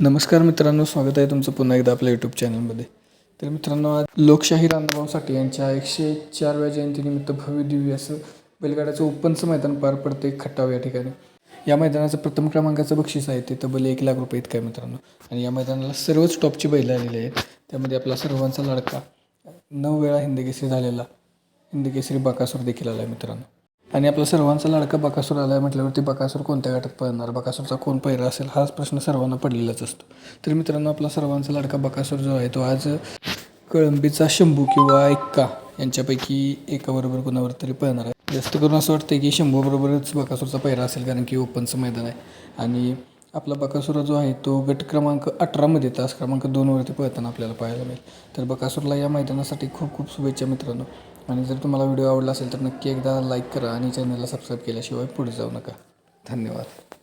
नमस्कार मित्रांनो स्वागत आहे तुमचं पुन्हा एकदा आपल्या यूट्यूब चॅनलमध्ये तर मित्रांनो आज लोकशाही रामभाऊ साठे यांच्या एकशे चारव्या जयंतीनिमित्त भव्य दिव्य असं बैलगाड्याचं ओपनचं मैदान पार पडते खटाव या ठिकाणी. या मैदानाचं प्रथम क्रमांकाचं बक्षीस आहे ते तब्बल एक लाख रुपये इतकं आहे मित्रांनो. आणि या मैदानाला सर्वच टॉपची बैलं आलेली आहेत. त्यामध्ये आपला सर्वांचा लाडका नऊ वेळा हिंदकेसरी झालेला हिंदकेसरी बाकासूर देखील आला आहे मित्रांनो. आणि आपला सर्वांचा लाडका बकासूर आला आहे म्हटल्यावरती बकासूर कोणत्या गटात पळणार? बकासूरचा कोण पहिला असेल? हाच प्रश्न सर्वांना पडलेलाच असतो. तर मित्रांनो आपला सर्वांचा लाडका बकासूर जो आहे तो आज कळंबीचा शंभू किंवा एक्का यांच्यापैकी एकाबरोबर कोणावर तरी पळणार आहे. जास्त करून असं वाटतं की शंभूबरोबरच बकासूरचा पैरा असेल कारण की ओपनचं मैदान आहे. आणि आपला बकासुरा जो आहे तो गट क्रमांक अठरामध्ये तास क्रमांक दोनवरती पळताना आपल्याला पाहायला मिळेल. तर बकासूरला या मैदानासाठी खूप खूप शुभेच्छा मित्रांनो. आणि जर तुम्हाला व्हिडिओ आवडला असेल तर नक्की एकदा लाईक करा आणि चॅनलला सबस्क्राईब केल्याशिवाय पुढे जाऊ नका. धन्यवाद.